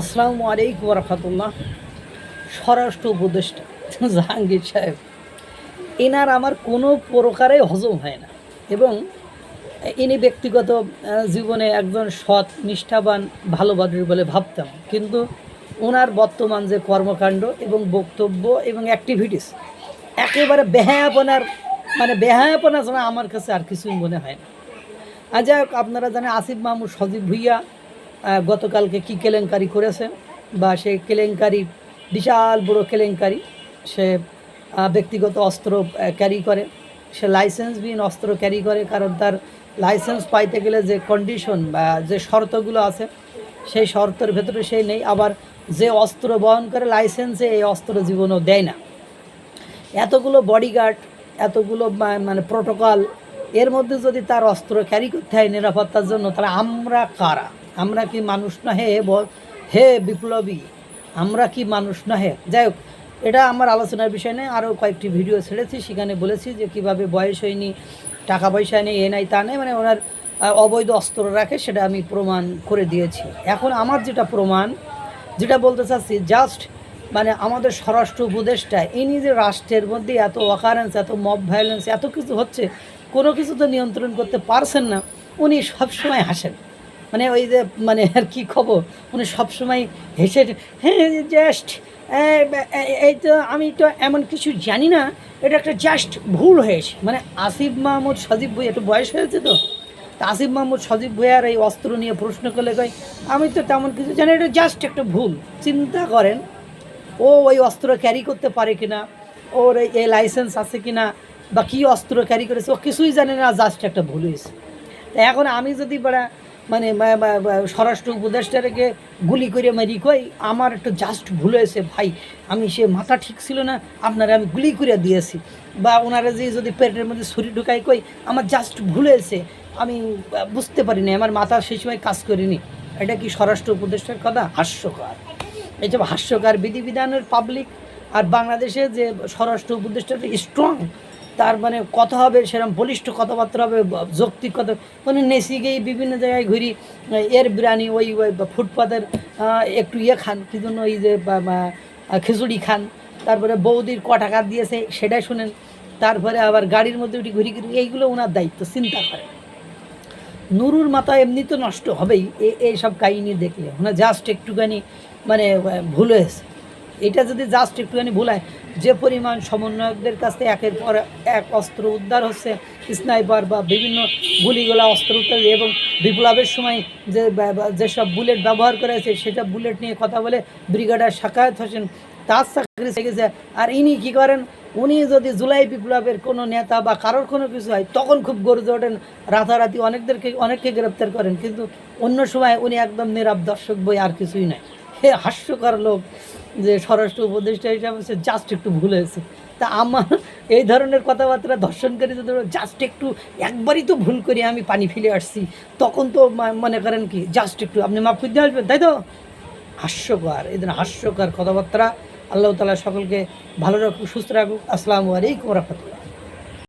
আসসালামু আলাইকুম রহমতুল্লাহ। স্বরাষ্ট্র উপদেষ্টা জাহাঙ্গীর সাহেব, এনার আমার কোনো প্রকারে হজম হয় না এবং ইনি ব্যক্তিগত জীবনে একজন সৎ, নিষ্ঠাবান, ভালো বাদুর বলে ভাবতাম। কিন্তু ওনার বর্তমান যে কর্মকাণ্ড এবং বক্তব্য এবং অ্যাক্টিভিটিস একেবারে বেহায়াপনার মানে বেহায়াপনা ছাড়া আমার কাছে আর কিছুই মনে হয় না। আর যাই আপনারা জানেন, আসিফ মাহমুদ সজীব ভুইয়া গতকালকে কি কেলেঙ্কারি করেছে? বা সে কেলেঙ্কারি, বিশাল বড় কেলেঙ্কারি। সে ব্যক্তিগত অস্ত্র ক্যারি করে। সে লাইসেন্সবিহীন অস্ত্র ক্যারি করে, কারণ তার লাইসেন্স পাইতে গেলে যে কন্ডিশন বা যে শর্তগুলো আছে, সেই শর্তের ভেতরে সে নেই। আবার যে অস্ত্র বহন করে লাইসেন্সে এই অস্ত্র জীবনও দেয় না। এতগুলো বডিগার্ড এতগুলো মানে প্রোটোকল এর মধ্যে যদি তার অস্ত্র ক্যারি করতে হয় নিরাপত্তার জন্য, তাহলে আমরা কারা? আমরা কি মানুষ না হে হে বিপ্লবী? আমরা কি মানুষ না হে? যাই হোক, এটা আমার আলোচনার বিষয় নেই আরও কয়েকটি ভিডিও ছেড়েছি, সেখানে বলেছি যে কীভাবে বয়স হয়নি, টাকা পয়সা নেই, এ নাই, তা নেই মানে ওনার অবৈধ অস্ত্র রাখে, সেটা আমি প্রমাণ করে দিয়েছি। এখন আমার যেটা প্রমাণ, যেটা বলতে চাচ্ছি জাস্ট মানে আমাদের স্বরাষ্ট্র উপদেষ্টা, ইনি যে রাষ্ট্রের মধ্যে এত অকারেন্স এত মব ভায়োলেন্স এত কিছু হচ্ছে, কোনো কিছু তো নিয়ন্ত্রণ করতে পারছেন না, উনি সবসময় হাসেন। মানে ওই যে মানে আর কি খবর? উনি সবসময় হেসে হ্যাঁ জাস্ট এই তো আমি তো এমন কিছু জানি না, এটা একটা জাস্ট ভুল হয়েছে। মানে আসিফ মাহমুদ সজীব ভুইয়া, একটু বয়স হয়েছে তো? আসিফ মাহমুদ সজীব ভুইয়ার এই অস্ত্র নিয়ে প্রশ্ন করলে কই আমি তো তেমন কিছু জানি এটা জাস্ট একটা ভুল। চিন্তা করেন, ও ওই অস্ত্র ক্যারি করতে পারে কিনা, ওর এই লাইসেন্স আছে কিনা, বা কী অস্ত্র ক্যারি করেছে, ও কিছুই জানে না জাস্ট একটা ভুল হয়েছে। তা এখন আমি যদি বড়া মানে স্বরাষ্ট্র উপদেষ্টাকে গুলি করে মারি কই আমার একটু জাস্ট ভুল হয়েছে, ভাই। আমি সে মাথা ঠিক ছিল না, আপনারা আমি গুলি করে দিয়েছি। বা ওনারা যে যদি পেটের মধ্যে ছুরি ঢুকাই কই আমার জাস্ট ভুল হয়েছে। আমি বুঝতে পারিনি, আমার মাথা সেই সময় কাজ করিনি। এটা কি স্বরাষ্ট্র উপদেষ্টার কথা? হাস্যকর। এই এইসব হাস্যকর বিধিবিধানের পাবলিক আর বাংলাদেশে যে স্বরাষ্ট্র উপদেষ্টাটা স্ট্রং তার মানে কথা হবে সেরকম বলিষ্ঠ কথাবার্তা হবে, যৌক্তিক কথা। মানে নেসি গিয়ে বিভিন্ন জায়গায় ঘুরি, এর বিরিয়ানি, ওই ওই ফুটপাতের একটু ইয়ে খান, কি জন্য ওই যে খিচুড়ি খান। তারপরে বৌদির ক টাকা দিয়েছে, সেটাই শুনেন। তারপরে আবার গাড়ির মধ্যে উঠি ঘুরি ঘুরি, এইগুলো ওনার দায়িত্ব, চিন্তা করেন। নুরুর মাথা এমনি তো নষ্ট হবেই, এ- এইসব কাহিনী দেখলে। ওনার জাস্ট একটুখানি মানে ভুল হয়েছে। এটা যদি জাস্ট একটুখানি ভুল হয় যে পরিমাণ সমন্বয়কদের কাছ একের পর এক অস্ত্র উদ্ধার হচ্ছে, স্নাইপার বা বিভিন্ন গুলিগুলা অস্ত্র উদ্ধার এবং বিপ্লবের সময় যে যেসব বুলেট ব্যবহার করা হয়েছে সেটা বুলেট নিয়ে কথা বলে ব্রিগেডার সাকায়ত হোসেন তার চাকরি থেকে আর ইনি কি করেন? উনি যদি জুলাই বিপ্লবের কোনো নেতা বা কারোর কোনো কিছু হয়, তখন খুব গর্জে ওঠেন। রাতারাতি অনেকদেরকে, অনেককে গ্রেপ্তার করেন। কিন্তু অন্য সময় উনি একদম নীরব দর্শক বই আর কিছুই নয় হাস্যকর লোক যে স্বরাষ্ট্র উপদেষ্টা হিসাবে সে জাস্ট একটু ভুল হয়েছে। তা আমার এই ধরনের কথাবার্তা ধর্ষণকারী যদি জাস্ট একটু, একবারই তো ভুল করি, আমি পানি ফেলে আসছি। তখন তো মনে করেন কি জাস্ট একটু, আপনি মাফ করে আসবেন। তাই তো? হাস্যকর, এই ধরনের হাস্যকর কথাবার্তা আল্লাহ তালা সকলকে ভালো রাখুক, সুস্থ রাখুক। আসসালামু আলাইকুম রহমতুল্লাহ।